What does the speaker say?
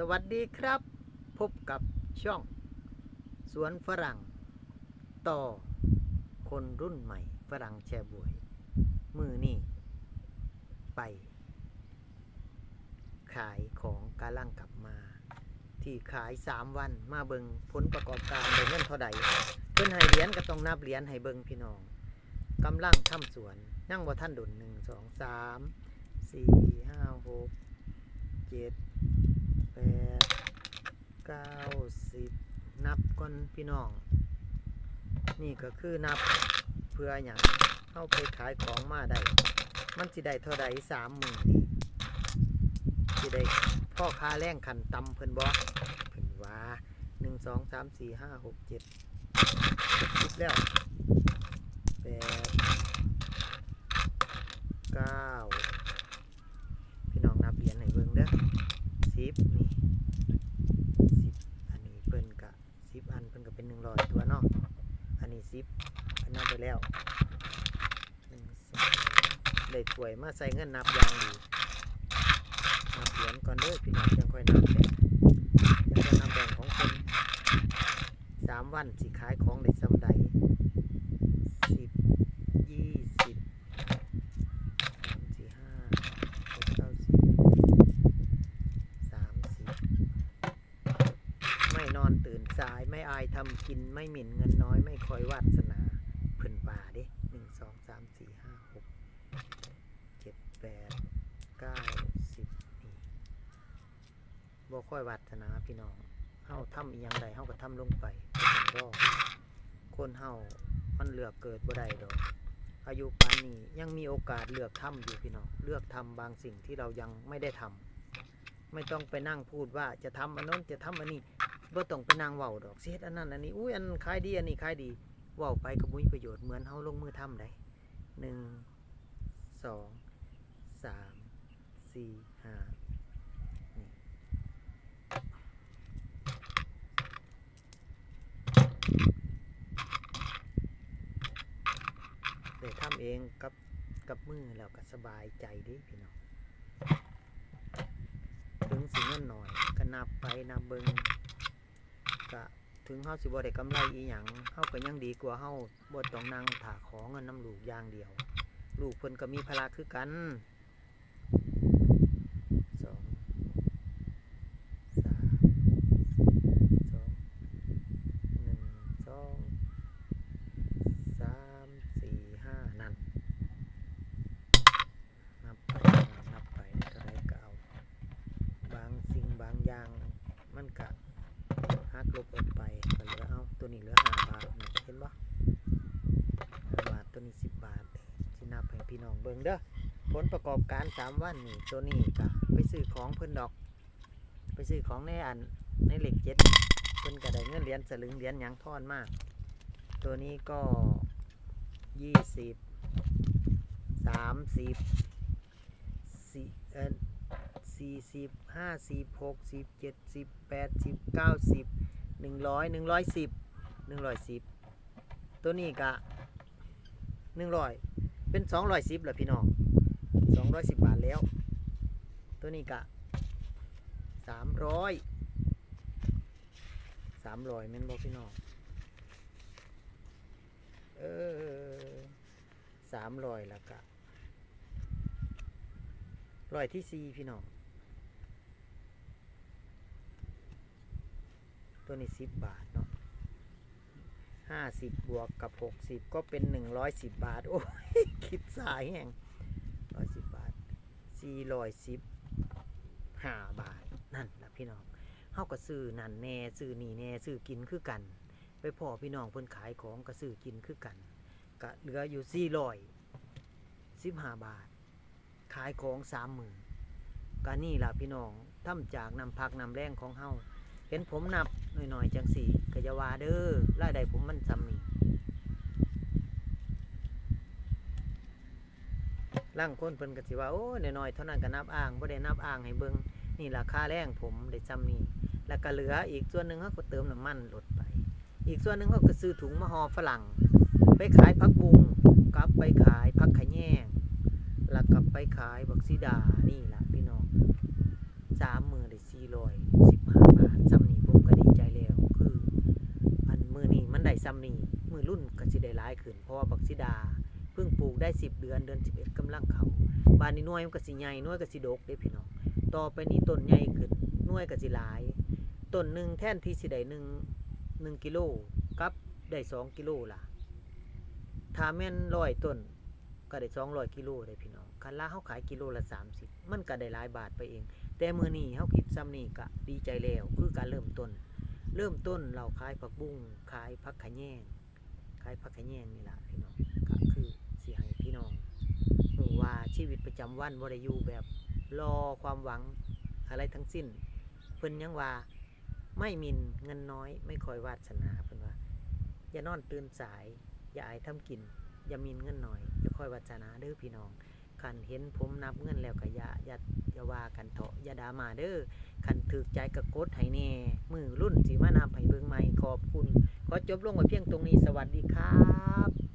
สวัสดีครับ พบกับช่อง สวนฝรั่ง ต่อ คนรุ่นใหม่ฝรั่งแชบวย มือนี่ไป ขายของกาลังกลับมา ที่ขายสามวันมาเบิงผลประกอบการได้เงินเท่าใดเพิ่นให้เหรียญก็ต้องนับเหรียญให้เบิงพี่น้องกำลังทำสวน นั่งบ่าท่านดุนหนึ่งสองสามสี่ห้าหกเจ็ด ปดเก้าสิบนับก่อนพี่น้อง นี่ก็คือนับเพื่ออย่างเข้าไปขายของมาได้ มันสิได้เท่าใดสามหมื่นนี่สิได้พ่อค้าแรงขันตำเพิ่นบ่เพิ่นว่าหนึ่งสองสามสี่ห้าหกเจ็ดสิบแล้วแปดเก้าพี่น้องนับเหรียญให้เบิ่งเด้อสิบนี่สิบอันนี้เพิ่นกะสิบอันเพิ่นก็เป็นหนึ่งร้อยตัวเนาะอันนี้ สิบอันนับไปแล้วหนึ่งสองได้ถ้วยมาใส่เงินนับยางดีนับเหรียญก่อนเด้อพี่น้องยังค่อยนับแบ่งยังค่อยนับแบ่งของคนสามวันสิขายของได้สำใดสิบยี่สิบสามสี่ห้าหกเก้าสิบสามสิบไม่น อนตื่นสายไม่อายทำกินไม่หมิ่นเงินน้อยไม่คอยวาสนาเพิ่นป่าเด้หนึ่งสองสามสี่ห้าหกเจ็ดแปดเก้าสิบนี่บ่ค่อยวาสนาพี่น้องเฮาทำอีหยังใดเฮาก็ทำลงไปบ่ต้องรอคนเฮามันเลือกเกิดบ่ได้ดอกอายุปานนี้ยังมีโอกาสเลือกทำอยู่พี่น้องเลือกทำบางสิ่งที่เรายังไม่ได้ทำไม่ต้องไปนั่งพูดว่าจะทำอันนั้นจะทำอันนี้ บ่ต้องไปนั่งเว้าดอกเสียดอันนั้นอันนี้อุ้ยอันขายดีอันนี้ขายดีเว้าไปก็บ่มีประโยชน์เหมือนเฮาลงมือทำได้หนึ่งสองสามสี่ห้านี่ได้ทำเองกับกับมือแล้วก็สบายใจดิพี่น้องถึงสิเงินหน่อยก็นับไปนับเบิง ก็ถึงเฮาสิบ่ได้กำไรอีหยังเฮาก็ยังดีกว่าเฮาบ่ต้องนั่งถาขอเงินน้ำลูกอย่างเดียว ลูกเพิ่นก็มีภาระคือกันสองสามสองหนึ่งสองสามสี่ห้านั่น นับไปนับไปเท่าไรก็เอา บางสิ่งบางอย่างมันกะหักลบออกไปก็เหลือเอาตัวนี้เหลือห้าบาทนะเห็นปะห้าบาทตัวนี้สิบบาทสินับให้พี่น้อง เบิ่งเด้อผลประกอบการสามวันนี่ตัวนี้กะไปซื้อของเพิ่นดอก ไปซื้อของในอันในเหล็กเจ็ดเพิ่นก็ได้เงินเหรียญสลึงเหรียญหยังทอนมาก ตัวนี้ก็ยี่สิบสามสิบสี่เออสี่สิบห้าสิบหกสิบเจ็ดสิบแปดสิบเก้าสิบหนึ่งร้อยหนึ่งร้อยสิบหนึ่งร้อยสิบตัวนี้กะหนึ่งร้อย เป็นสองร้อยสิบเหรอพี่น้องสองร้อยสิบบาทแล้ว ตัวนี้กะสามร้อยสามร้อยแม่นบอกพี่น้องเออสามร้อยล้วกะร้อยที่สี่พี่น้องตัวนี้สิบบาทเนาะ ห้าสิบบวกกับหกสิบก็เป็นหนึ่งร้อยสิบบาท โอ้ย คิดสายแห่งร้อยสิบบาทสี่ร้อยสิบห้าบาท นั่นละพี่น้องเฮาก็ซื้อนั่นแน่ซื้อนี่แน่ซื้อกินคือกัน ไปพ่อพี่น้องเพิ่นขายของก็ซื้อกินคือกันก็เหลืออยู่สี่ร้อยสิบห้าบาท ขายของสามหมื่นก็นี่ล่ะพี่น้องทำจากนำพักนำแรงของเฮาเห็นผมนับ หน่อยๆจังสี่ก็จะว่าเด้อรายได้ผมมันซ้ำนี่ร่างคนเพิ่นก็สิว่าโอ้ยน้อยๆเท่านั้นก็นับอ่างบ่ได้นับอ่างให้เบิ่งนี่ราคาแรงผมได้ซ้ำนี่แล้วก็เหลืออีกส่วนหนึ่งเขาก็เติมน้ำมันลดไป อีกส่วนหนึ่งเขาก็ซื้อถุงมาห่อฝรั่ง ไปขายผักบุ้งกลับไปขายผักขะแยงแล้วกลับไปขายบักซีดานี่ล่ะพี่น้องสามมือได้สี่ร้อยสิบห้าบาทซ้ำนี่ผมก็ดีใจแล้ว คือ อันมือนี่มันได้ซ้ำนี่มือรุ่นก็ สิได้หลายขึ้นเพราะว่าบักซิดาเพิ่งปลูกได้สิบเดือนเดือนสิบเอ็ดกำลังเขาบานนี้หน่วยมันก็สิใหญ่หน่วยก็สิดกเด้พี่น้องต่อไปนี้ต้นใหญ่ขึ้นหน่วยก็สิหลายต้นหนึ่งแท่นที่สิได้หนึ่งหนึ่งกิโลกับได้สองกิโลล่ะถ้าแม่นร้อยต้นก็ได้สองร้อยกิโลได้พี่น้องคันละเขาขายกิโลละสามสิบมันก็ได้หลายบาทไปเอง แต่มือนี้เขาคิดซ้ำนี่ก็ดีใจแล้วคือการเริ่มต้น เริ่มต้นเราขายผักบุ้งขายผักขะแยงายผักขะแยงนี่แหละพี่น้องก็คือสิให้พี่น้องหูว่าชีวิตประจำวันบ่ได้อยู่แบบรอความหวังอะไรทั้งสิ้น เพิ่นยังว่าไม่มินเงินน้อย ไม่คอยวาสนาเพิ่นว่า อย่านอนตื่นสาย อย่าอายทำกิน อย่ามินเงินหน่อยอย่าคอยวาสนาเด้อพี่น้องคันเห็นผมนับเงินแล้วก็อย่าอย่าอย่าว่ากันเถาะอย่าด่ามาเด้อ คันถือใจกะกดให้แน่มือรุ่นสีมานับให้เบิ่งใหม่ขอบคุณ ขอจบลงไว้เพียงตรงนี้สวัสดีครับ